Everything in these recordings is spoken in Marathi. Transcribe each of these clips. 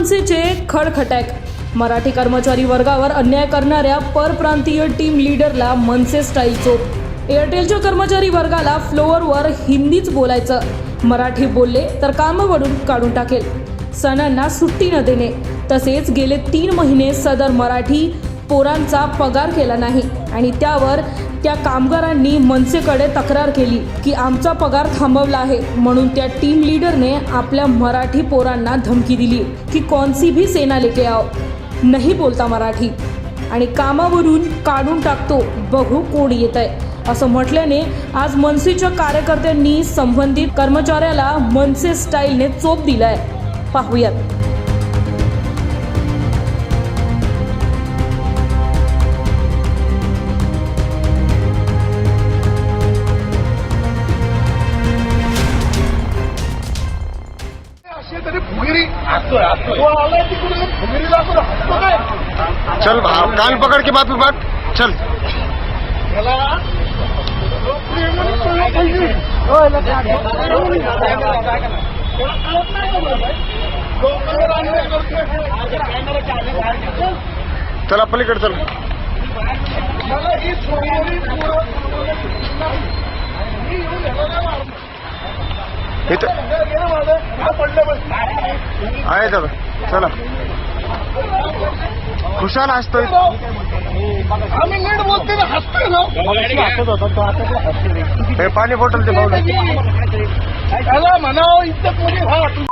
मनसेचे खडखटॅक मराठी कर्मचारी वर्गावर अन्याय करणाऱ्या परप्रांतीय टीम लीडरला मनसे स्टाईल चोप. एअरटेलच्या कर्मचारी वर्गाला फ्लोअरवर हिंदीच बोलायचं. मराठी बोलले तर कामावरून काढून टाकेल. सणांना सुट्टी न देणे. तसेच गेले तीन महिने सदर मराठी पोरांचा पगार केला नाही. आणि त्यावर त्या कामगारांनी मनसेकडे तक्रार केली की आमचा पगार थांबवला आहे म्हणून त्या टीम लीडरने आपल्या मराठी पोरांना धमकी दिली की कोणसी भी सेना लेके आओ नाही बोलता मराठी. आणि कामावरून काढून टाकतो बघू कोण येत आहे असं म्हटल्याने आज मनसेच्या कार्यकर्त्यांनी संबंधित कर्मचाऱ्याला मनसे स्टाईलने चोप दिलाय. पाहूयात. फुगिरी तो आलाय तिकडून फुगिरीला आपण हसतो काय चल भा- कान पकड़ के बात में बात चल त्याला प्रेमाने कळलं पाहिजे. त्याला कळत नाही का बरं? लोकांवर अन्याय करतोय. चला पलीकडे चल मला ही सोनेरी पोरं मी येऊन ह्याला नाही मारणार. इथं. आहे दादा. चला. खुशाल हसतोय. आम्ही नीट बोलते ना हसतोय ना. हे पाणी बॉटल ते पावलं त्याला म्हणावं इज्जत मध्ये राहा तू.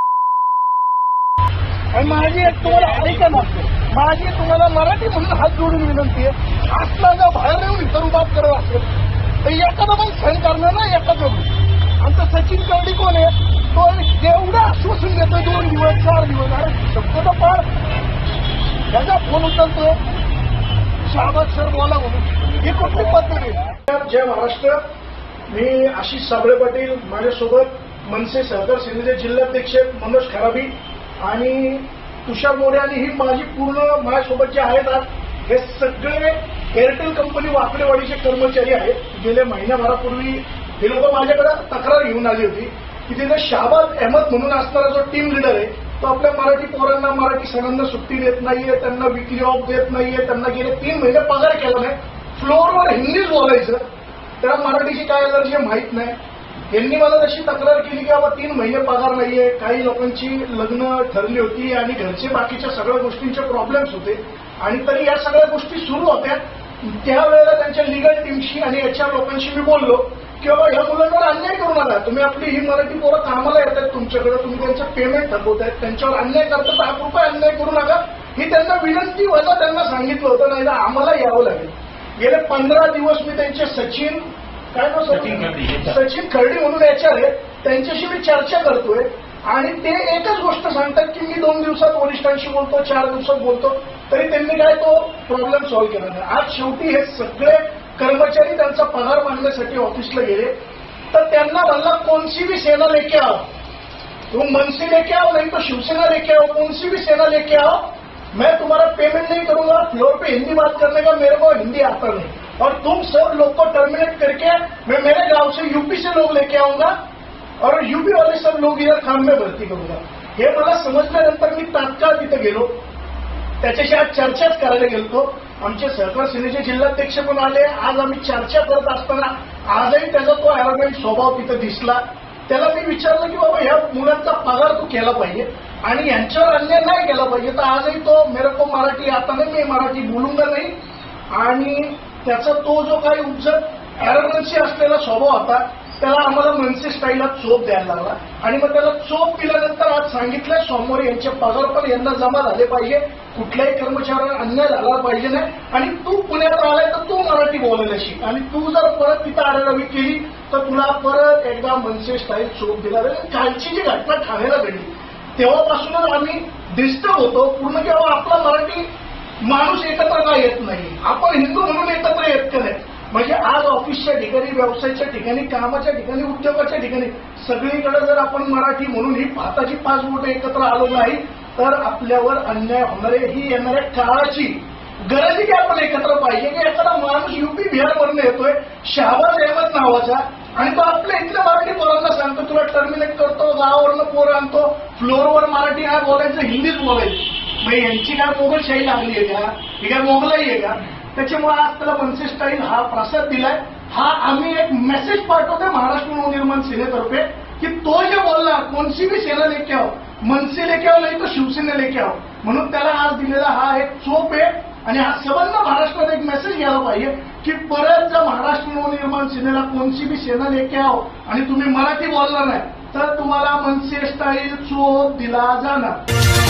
आणि माझी एक तुम्हाला ऐका ना माझी तुम्हाला मराठी म्हणून हात जोडून विनंती आहे. असला जर बाहेर येऊन इतर बात करत असेल तर एखादा पण सण करणार ना एका जोडून आमचा सचिन कवडी कोण आहे? तो एवढं आश्वासन देतोय दोन दिवस चार दिवस. अरे शब्द पार. त्याचा फोन उचलतोय शाहबाज सर बोला म्हणून. ही कुठली पद्धत आहे? जय महाराष्ट्र. मी आशिष साबळे पाटील माझ्यासोबत मनसे सहकार सेनेचे जिल्हाध्यक्ष मनोज खराबी आणि तुषार मोरे आणि ही माझी पूर्ण माझ्यासोबत जे आहेत आज हे सगळे एअरटेल कंपनी वाकडेवाडीचे कर्मचारी आहेत. गेल्या महिन्याभरापूर्वी हे लोक माझ्याकडे तक्रार घेऊन आली होती की तिथे शाबाद अहमद म्हणून असणारा जो टीम लिडर आहे तो आपल्या मराठी पोरांना मराठी सणांना सुट्टी देत नाहीये त्यांना विकली ऑफ देत नाहीये त्यांना गेले तीन महिने पगार केला नाही. फ्लोअरवर हिंदीच बोलायचं. त्याला मराठीची काय एलर्जी आहे माहीत नाही. यांनी मला तशी तक्रार केली की बाबा तीन महिने पगार नाहीये काही लोकांची लग्न ठरली होती आणि घरचे बाकीच्या सगळ्या गोष्टींचे प्रॉब्लेम्स होते. आणि तरी या सगळ्या गोष्टी सुरू होत्या. त्यावेळेला त्यांच्या लिगल टीमशी आणि याच्या लोकांशी मी बोललो. की बाबा ह्या मुलांवर अन्याय करू नका. तुम्ही आपली ही मराठी पोरं कामाला येत आहेत तुमच्याकडे तुम्ही त्यांचं पेमेंट थकवतायत त्यांच्यावर अन्याय करता तर एक रुपये अन्याय करू नका. ही त्यांना विनंती वजा त्यांना सांगितलं होतं नाही आम्हाला यावं लागेल. गेले पंधरा दिवस मी त्यांचे सचिन काय नाव सचिन? सचिन खर्डी म्हणून याच्या आहे. त्यांच्याशी मी चर्चा करतोय. आणि ते एकच गोष्ट सांगतात की मी दोन दिवसात वरिष्ठांशी बोलतो चार दिवसात बोलतो. तरी त्यांनी काय तो प्रॉब्लेम सॉल्व्ह केला नाही. आज शेवटी हे सगळे कर्मचारी त्यांचा पगार मागण्यासाठी ऑफिसला गेले तर त्यांना म्हणला कोणसी भी सेना लेके आओ तुम मनसी लेके आओ नहीं तो शिवसेना लेके आओ कौन सी भी सेना लेके आओ मैं तुम्हारा पेमेंट नहीं करूंगा फ्लोर पे हिंदी बात करने का मेरे को हिंदी आता नहीं. और तुम सब लोग को टर्मिनेट करके मैं मेरे गांव से यूपी से लोग लेके आऊंगा और यूपी वाले सब लोग इधर काम में भरती करूंगा. हे मला समजल्यानंतर मी तात्काळ तिथे गेलो. त्याच्याशी आज चर्चाच करायला गेलो आमचे सहकार सेनेचे जिल्हाध्यक्ष पण आले. आज आम्ही चर्चा करत असताना आजही त्याचा तो अॅरोगेंट स्वभाव तिथं दिसला. त्याला मी विचारलं की बाबा ह्या मुलांचा पगार तू केला पाहिजे आणि यांच्यावर अन्याय नाही केला पाहिजे. तर आजही तो मेरे को मराठी आता नाही मी मराठी बोलूंगा नाही? आणि त्याचा तो जो काही उज्जत अॅरोगन्सी असलेला स्वभाव होता त्याला आम्हाला मनसे स्टाईलला चोप द्यायला लागला आणि मग त्याला चोप दिल्यानंतर आज सांगितलं सोमवारी यांचे पगार पण यांना जमा झाले पाहिजे. कुठल्याही कर्मचाऱ्याला अन्याय झाला पाहिजे नाही. आणि तू पुण्यात आलाय तर तू मराठी बोलायला शिक. आणि तू जर परत तिथं आरेरावी केली तर तुला परत एकदा मनसे स्टाईल चोप दिला जाईल. कालची जी घटना ठाण्याला घडली तेव्हापासूनच आम्ही डिस्टर्ब होतो. पूर्ण केव्हा आपला मराठी माणूस एकत्र का येत नाही. आपण हिंदू म्हणून एकत्र येत का नाही. म्हणजे आज ऑफिसच्या ठिकाणी व्यवसायाच्या ठिकाणी कामाच्या ठिकाणी उद्योगाच्या ठिकाणी सगळीकडे जर आपण मराठी म्हणून ही भाताची पाच बोटं एकत्र आलो नाही तर आपल्यावर अन्याय होणारे ही येणाऱ्या काळाची गरज आहे की आपण एकत्र पाहिजे. की एखादा माणूस युपी बिहारवरून येतोय शहाबाज अहमद नावाचा आणि तो आपल्या इथल्या मराठी पोरांना सांगतो तुला टर्मिनेट करतो गावावरनं पोर आणतो फ्लोअरवर मराठी हा बोलायचं हिंदीच बोलायचं. मग यांची काय मोगलशाही लागली आहे का? ही काय मोगलाई आहे का? त्याच्यामुळे आज त्याला मनसे स्टाईल हा प्रसाद दिलाय. हा आम्ही एक मेसेज पाठवतोय महाराष्ट्र नवनिर्माण सेनेतर्फे की तो जे बोलला कोणसी बी सेना लेके आओ मनसे लेके आओ नाही तर शिवसेना लेके आओ म्हणून त्याला आज दिलेला हा एक चोप आहे. आणि हा सबंध महाराष्ट्रात एक मेसेज घ्यायला पाहिजे की परत जर महाराष्ट्र नवनिर्माण सेनेला कोणची बी सेना लेके आओ आणि तुम्ही मराठी बोलणार नाही तर तुम्हाला मनसे स्टाईल चोप दिला जाणार.